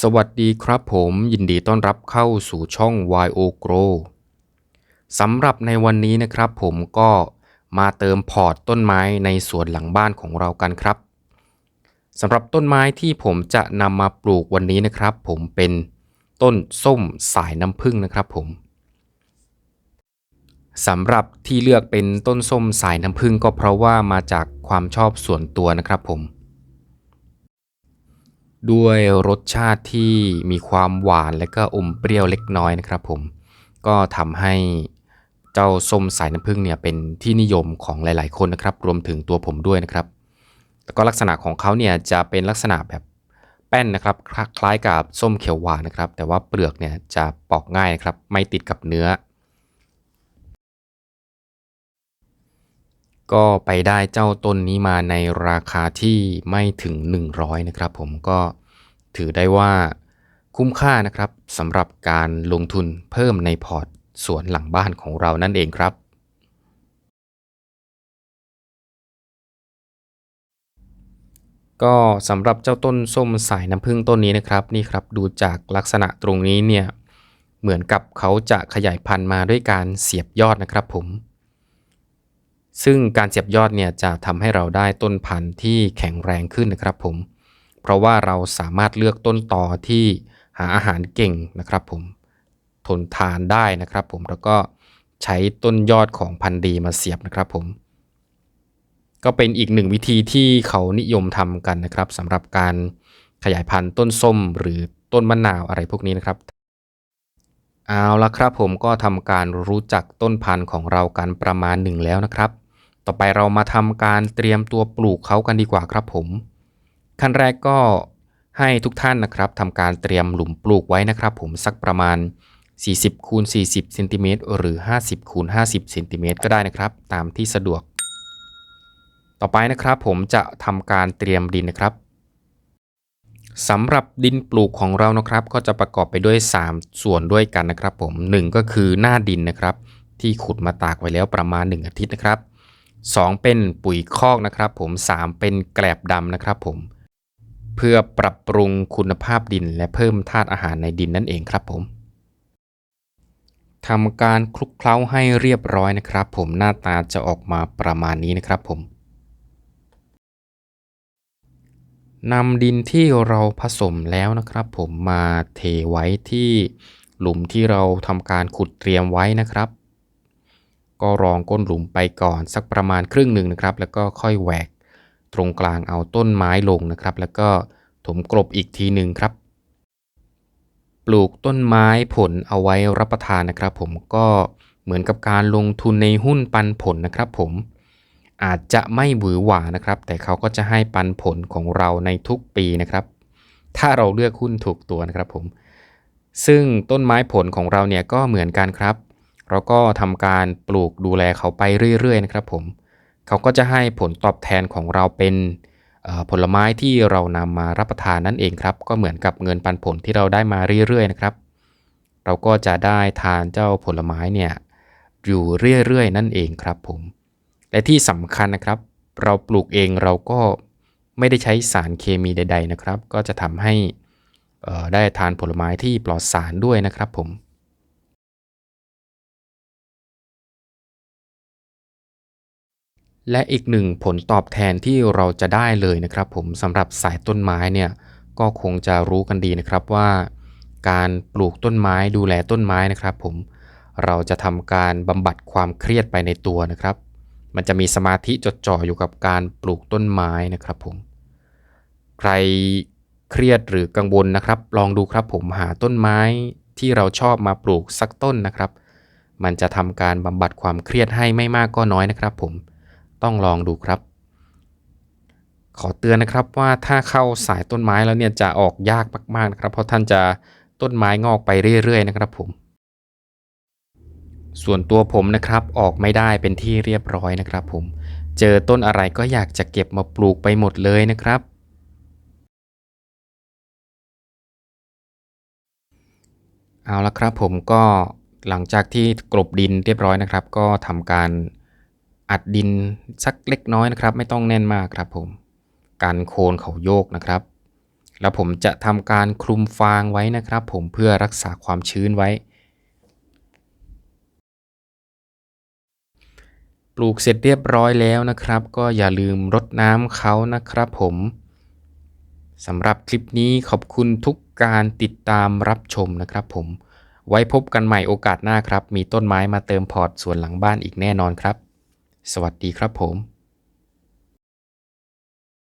สวัสดีครับผมยินดีต้อนรับเข้าสู่ช่อง YO Grow สำหรับในวันนี้นะครับผมก็มาเติมพอร์ตต้นไม้ในสวนหลังบ้านของเรากันครับสำหรับต้นไม้ที่ผมจะนำมาปลูกวันนี้นะครับ ผมเป็นต้นส้มสายน้ำผึ้งนะครับผมสำหรับที่เลือกเป็นต้นส้มสายน้ำผึ้งก็เพราะว่ามาจากความชอบส่วนตัวนะครับผม ด้วยรสชาติที่มีความหวานและก็อมเปรี้ยวเล็กน้อยนะครับผม ก็ทำให้เจ้าส้มสายน้ำผึ้งเนี่ยเป็นที่นิยมของหลาย ๆ คนนะครับ รวมถึงตัวผมด้วยนะครับแล้วก็ลักษณะของเขาเนี่ยจะเป็นลักษณะแบบแป้นนะครับคล้ายกับส้มเขียวหวานนะครับ แต่ว่าเปลือกเนี่ยจะปอกง่ายนะครับ ไม่ติดกับเนื้อ ก็ไปได้เจ้าต้นนี้มาในราคาที่ไม่ถึง 100 นะครับ ผมก็ ถือได้ว่าคุ้มค่านะครับสำหรับการลงทุนเพิ่มในพอร์ตสวนหลังบ้านของเรานั่นเองครับ ก็สำหรับเจ้าต้นส้มสายน้ำผึ้งต้นนี้นะครับนี่ครับดูจากลักษณะตรงนี้เนี่ยเหมือนกับเขาจะขยายพันธุ์มาด้วยการเสียบยอดนะครับผม ซึ่งการเสียบยอดเนี่ยจะทำให้เราได้ต้นพันธุ์ที่แข็งแรงขึ้นนะครับผม เพราะว่าเราสามารถเลือกต้นตอที่หาอาหารเก่งนะครับผมทนทานได้นะครับผมแล้วก็ใช้ต้นยอดของพันธุ์ดีมาเสียบนะครับผม ก็เป็นอีกหนึ่งวิธีที่เขานิยมทำกันนะครับสำหรับการขยายพันธุ์ต้นส้มหรือต้นมะนาวอะไรพวกนี้นะครับ เอาละครับผมก็ทำการรู้จักต้นพันธุ์ของเรากันประมาณหนึ่งแล้วนะครับ ต่อไปเรามาทำการเตรียมตัวปลูกเขากันดีกว่าครับผม ขั้นแรกก็ให้ทุกท่านนะครับทำการเตรียมหลุมปลูกไว้นะครับ ผมสักประมาณ 40คูณ40เซนติเมตรหรือ 50คูณ50เซนติเมตรก็ได้นะครับ ตามที่สะดวก ต่อไปนะครับผมจะทำการเตรียมดินนะครับสำหรับดินปลูกของเรานะครับ ก็จะประกอบไปด้วย 3 ส่วนด้วยกันนะครับ ผม 1 ก็คือหน้าดินนะครับ ที่ขุดมาตากไว้แล้วประมาณ 1 อาทิตย์นะครับ 2 เป็นปุ๋ยคอกนะครับ ผม 3 เป็นแกลบดำนะครับ ผม เพื่อปรับปรุงคุณภาพดินและเพิ่มธาตุอาหารในดินนั่นเองครับผมทำการคลุกเคล้าให้เรียบร้อยนะครับ ผมหน้าตาจะออกมาประมาณนี้นะครับผมนำดินที่เราผสมแล้วนะครับ ผมมาเทไว้ที่หลุมที่เราทำการขุดเตรียมไว้นะครับ ก็รองก้นหลุมไปก่อนสักประมาณครึ่งหนึ่งนะครับ แล้วก็ค่อยแหวก ตรงกลางเอาต้นไม้ลงนะครับ แล้วก็ถมกลบอีกทีหนึ่งครับ ปลูกต้นไม้ผลเอาไว้รับประทานนะครับ ผมก็เหมือนกับการลงทุนในหุ้นปันผลนะครับผมอาจจะไม่หวือหวานะครับ แต่เขาก็จะให้ปันผลของเราในทุกปีนะครับ ถ้าเราเลือกหุ้นถูกตัวนะครับผม ซึ่งต้นไม้ผลของเราเนี่ยก็เหมือนกันครับ เราก็ทำการปลูกดูแลเขาไปเรื่อยๆนะครับผม เขาก็จะให้ผลตอบแทนของเราเป็นผลไม้ที่เรานำมารับประทานนั่นเองครับ ก็เหมือนกับเงินปันผลที่เราได้มาเรื่อยๆนะครับ เราก็จะได้ทานเจ้าผลไม้เนี่ยอยู่เรื่อยๆ นั่นเองครับผม และที่สำคัญนะครับ เราปลูกเองเราก็ไม่ได้ใช้สารเคมีใด ๆนะครับ ก็จะทำให้ได้ทานผลไม้ที่ปลอดสารด้วยนะครับผม และอีกหนึ่งผลตอบแทนที่เราจะได้เลยนะครับผมสำหรับสายต้นไม้เนี่ยก็คงจะรู้กันดีนะครับว่า การปลูกต้นไม้ดูแลต้นไม้นะครับผมเราจะทำการบำบัดความเครียดไปในตัวนะครับ มันจะมีสมาธิจดจ่ออยู่กับการปลูกต้นไม้นะครับผมใครเครียดหรือกังวลนะครับ ลองดูครับผมหาต้นไม้ที่เราชอบมาปลูกสักต้นนะครับ มันจะทำการบำบัดความเครียดให้ไม่มากก็น้อยนะครับผม ต้องลองดูครับ ขอเตือนนะครับว่าถ้าเข้าสายต้นไม้แล้วเนี่ยจะออกยากมากๆนะครับ เพราะท่านจะต้นไม้งอกไปเรื่อยๆ นะครับผม ส่วนตัวผมนะครับออกไม่ได้เป็นที่เรียบร้อยนะครับผม เจอต้นอะไรก็อยากจะเก็บมาปลูกไปหมดเลยนะครับเอาละครับผมก็หลังจากที่กลบดินเรียบร้อยนะครับ ก็ทำการ อัดดินสักเล็กน้อยนะครับ ไม่ต้องแน่นมากครับผม การโคนเขาโยกนะครับ แล้วผมจะทำการคลุมฟางไว้นะครับ ผมเพื่อรักษาความชื้นไว้ ปลูกเสร็จเรียบร้อยแล้วนะครับ ก็อย่าลืมรดน้ำเขานะครับผมสำหรับคลิปนี้ขอบคุณทุกการติดตามรับชมนะครับผม ไว้พบกันใหม่โอกาสหน้าครับ มีต้นไม้มาเติมพอร์ตสวนหลังบ้านอีกแน่นอนครับ สวัสดีครับผม